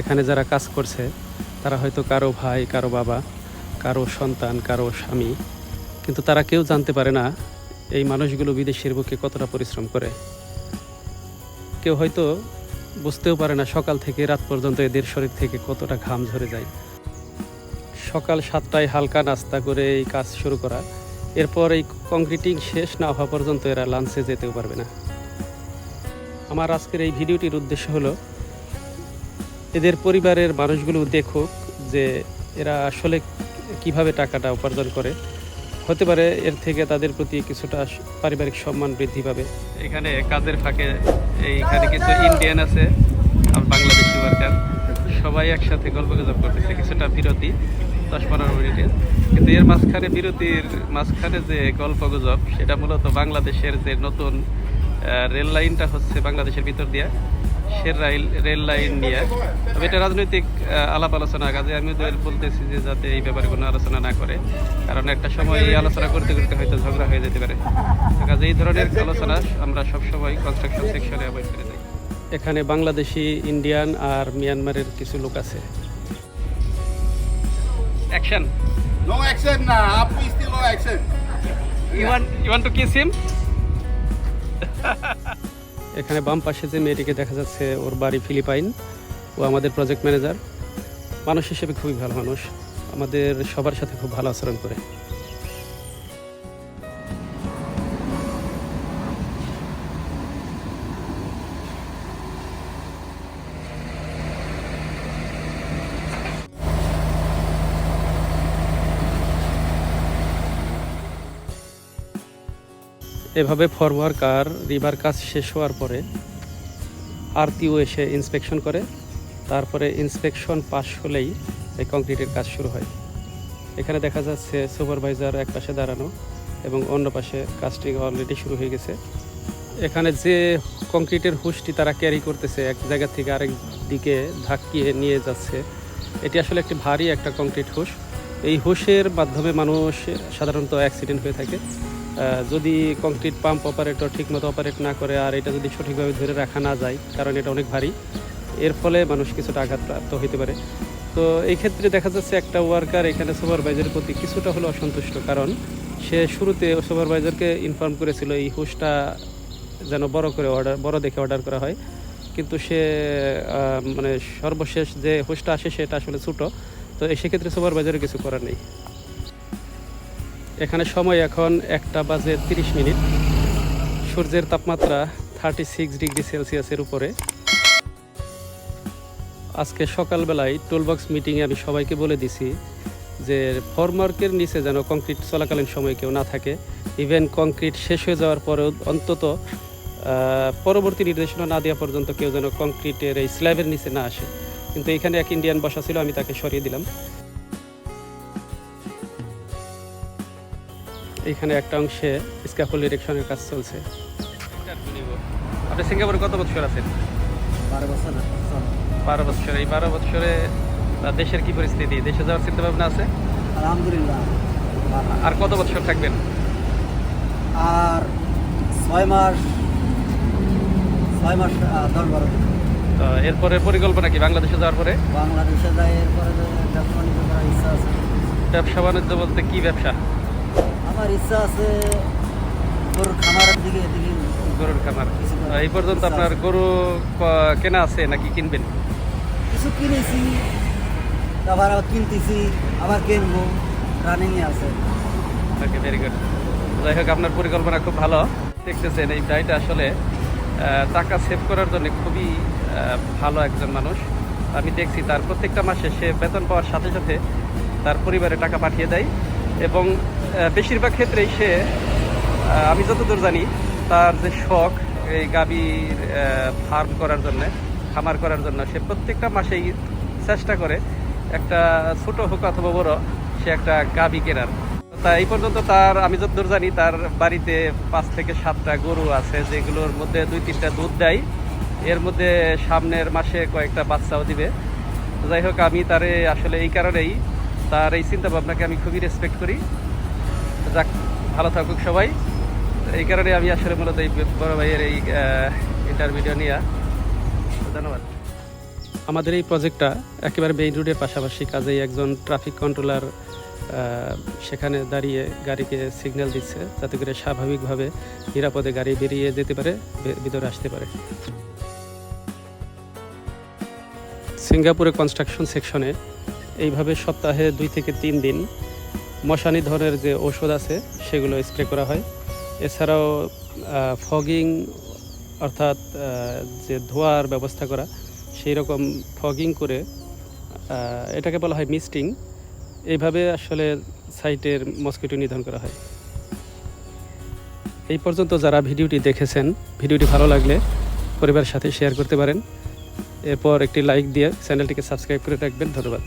এখানে যারা কাজ করছে, তারা হয়তো কারও ভাই, কারও বাবা, কারও সন্তান, কারও স্বামী, কিন্তু তারা কেউ জানতে পারে না এই মানুষগুলো বিদেশের বুকে কতটা পরিশ্রম করে। কেউ হয়তো বুঝতেও পারে না সকাল থেকে রাত পর্যন্ত এদের শরীর থেকে কতটা ঘাম ঝরে যায়। সকাল সাতটায় হালকা নাস্তা করে এই কাজ শুরু করা। এরপর এই কংক্রিটিং শেষ না হওয়া পর্যন্ত এরা লাঞ্চে যেতেও পারবে না। আমার আজকের এই ভিডিওটির উদ্দেশ্য হলো এদের পরিবারের মানুষগুলো দেখুক যে এরা আসলে কীভাবে টাকাটা উপার্জন করে। হতে পারে এর থেকে তাদের প্রতি কিছুটা পারিবারিক সম্মান বৃদ্ধি পাবে। এখানে কাজের ফাঁকে এইখানে কিছু ইন্ডিয়ান আছে আর বাংলাদেশি ওয়ার্কার সবাই একসাথে গল্প গুজব করতেছে, কিছুটা বিরতি, দশ পনেরো মিনিটের কিন্তু এর মাঝখানে বিরতির মাঝখানে যে গল্প গুজব সেটা মূলত বাংলাদেশের যে নতুন রেল লাইনটা হচ্ছে বাংলাদেশের ভিতর দিয়ে। সে রেল রেল লাইন নিয়ে। তবে এটা রাজনৈতিক আহ, আলাপ আলোচনা কাজে আমি ওদের বলতেছি যে যাতে এই ব্যাপারে কোনো আলোচনা না করে। কারণ একটা সময় এই আলোচনা করতে করতে হয়তো ঝগড়া হয়ে যেতে পারে। কাজে এই ধরনের আলোচনা আমরা সবসময় কনস্ট্রাকশন সেকশনে অ্যাভয়েড করে যাই এখানে বাংলাদেশি ইন্ডিয়ান আর মিয়ানমারের কিছু লোক আছে। Action action now. Up is still no action. You want you want to kiss him এখানে বাম পাশে যে মেয়েটিকে দেখা যাচ্ছে, ওর বাড়ি ফিলিপাইন। ও আমাদের প্রজেক্ট ম্যানেজার মানুষ হিসেবে খুবই ভালো মানুষ। আমাদের সবার সাথে খুব ভালো আচরণ করে। এভাবে ফরওয়ার্ক আর রিভার কাজ শেষ হওয়ার পরে আরতিও এসে ইন্সপেকশন করে। তারপরে ইন্সপেকশন পাশ হলেই এই কংক্রিটের কাজ শুরু হয়। এখানে দেখা যাচ্ছে সুপারভাইজার এক পাশে দাঁড়ানো এবং অন্য পাশে কাজটি অলরেডি শুরু হয়ে গেছে। এখানে যে কংক্রিটের হুসটি তারা ক্যারি করতেছে, এক জায়গা থেকে আরেক দিকে ধাক্কিয়ে নিয়ে যাচ্ছে, এটি আসলে একটি ভারী একটা কংক্রিট হুস এই হুসের মাধ্যমে মানুষ সাধারণত অ্যাক্সিডেন্ট হয়ে থাকে। যদি কংক্রিট পাম্প অপারেটর ঠিকমতো অপারেট না করে আর এটা যদি সঠিকভাবে ধরে রাখা না যায়, কারণ এটা অনেক ভারী, এর ফলে মানুষ কিছুটা আঘাতপ্রাপ্ত হইতে পারে। তো এই ক্ষেত্রে দেখা যাচ্ছে একটা ওয়ার্কার এখানে সুপারভাইজারের প্রতি কিছুটা হলো অসন্তুষ্ট, কারণ সে শুরুতে সুপারভাইজারকে ইনফর্ম করেছিল এই হুসটা যেন বড় করে অর্ডার বড় দেখে অর্ডার করা হয়। কিন্তু সে মানে সর্বশেষ যে হুসটা আসে সেটা আসলে ছোটো। তো সেক্ষেত্রে সুপারভাইজারের কিছু করার নেই। এখানে সময় এখন একটা বাজে তিরিশ মিনিট। সূর্যের তাপমাত্রা থার্টি সিক্স ডিগ্রি সেলসিয়াসের উপরে। আজকে সকালবেলায় টুলবক্স মিটিংয়ে আমি সবাইকে বলে দিছি যে ফরমার্কের নিচে যেন কংক্রিট চলাকালীন সময় কেউ না থাকে। ইভেন কংক্রিট শেষ হয়ে যাওয়ার পরেও অন্তত পরবর্তী নির্দেশনা না দেওয়া পর্যন্ত কেউ যেন কংক্রিটের এই স্ল্যাবের নিচে না আসে। কিন্তু এখানে এক ইন্ডিয়ান বসা ছিল, আমি তাকে সরিয়ে দিলাম। এইখানে একটা অংশে স্ক্যাফোল ডিরেকশনের কাজ চলছে আপনি সিঙ্গাপুরে কত বছর আছেন বারো বছর বারো বছর এই বারো বছরে দেশের কি পরিস্থিতি দেশে যাওয়ার চিন্তা ভাবনা আছে আলহামদুলিল্লাহ। আর কত বছর থাকবেন আর ছয় মাস ছয় মাস দশ বারো। তো এরপরে পরিকল্পনা কি বাংলাদেশে যাওয়ার পরে বাংলাদেশে যাই এরপরে ব্যবসা বাণিজ্য করার ইচ্ছা আছে ব্যবসা বাণিজ্য বলতে কি ব্যবসা আমার ইচ্ছা আছে গরুর খামারের দিকে এদিকে গরুর খামার। এই পর্যন্ত আপনার গরু কেনা আছে নাকি কিনবেন? কিছু কিনেছি আবার কিনতেছি আবার কিনবো রানিংয়ে আছে। ওকে ভেরি গুড যাই হোক আপনার পরিকল্পনা খুব ভালো। দেখতেছেন এই ভাইটা আসলে টাকা সেভ করার জন্য খুবই ভালো একজন মানুষ। আমি দেখছি তার প্রত্যেকটা মাসে সে বেতন পাওয়ার সাথে সাথে তার পরিবারে টাকা পাঠিয়ে দেয় এবং বেশিরভাগ ক্ষেত্রেই সে আমি যতদূর জানি, তার যে শখ, এই গাভীর ফার্ম করার জন্য, খামার করার জন্য, সে প্রত্যেকটা মাসেই চেষ্টা করে একটা ছোট হোক অথবা বড়, সে একটা গাভী কেনার। তা এই পর্যন্ত তার, আমি যতদূর জানি, তার বাড়িতে পাঁচ থেকে সাতটা গরু আছে, যেগুলোর মধ্যে দুই তিনটা দুধ দেয়। এর মধ্যে সামনের মাসে কয়েকটা বাচ্চাও দিবে। যাই হোক, আমি তারে আসলে এই কারণেই তার এই চিন্তা ভাবনাকে আমি খুবই রেসপেক্ট করি। যাক, ভালো থাকুক সবাই। এই কারণে আমি আসলে মূলত এই বড় ভাইয়ের এই ইন্টারভিডিও নিয়ে। ধন্যবাদ। আমাদের এই প্রজেক্টটা একেবারে মেইন রোডের পাশাপাশি কাজেই একজন ট্রাফিক কন্ট্রোলার সেখানে দাঁড়িয়ে গাড়িকে সিগন্যাল দিচ্ছে, যাতে করে স্বাভাবিকভাবে নিরাপদে গাড়ি বেরিয়ে যেতে পারে ভিতরে আসতে পারে। সিঙ্গাপুরে কনস্ট্রাকশন সেকশনে এইভাবে সপ্তাহে দুই থেকে তিন দিন মশানি ধরনের যে ঔষধ আছে, সেগুলো স্প্রে করা হয়। এছাড়াও ফগিং অর্থাৎ যে ধোয়ার ব্যবস্থা করা, সেই রকম ফগিং করে এটাকে বলা হয় মিস্টিং এইভাবে আসলে সাইটের মসকিটো নিধন করা হয়। এই পর্যন্ত যারা ভিডিওটি দেখেছেন, ভিডিওটি ভালো লাগলে পরিবারের সাথে শেয়ার করতে পারেন। এরপর একটি লাইক দিয়ে চ্যানেলটিকে সাবস্ক্রাইব করে রাখবেন। ধন্যবাদ।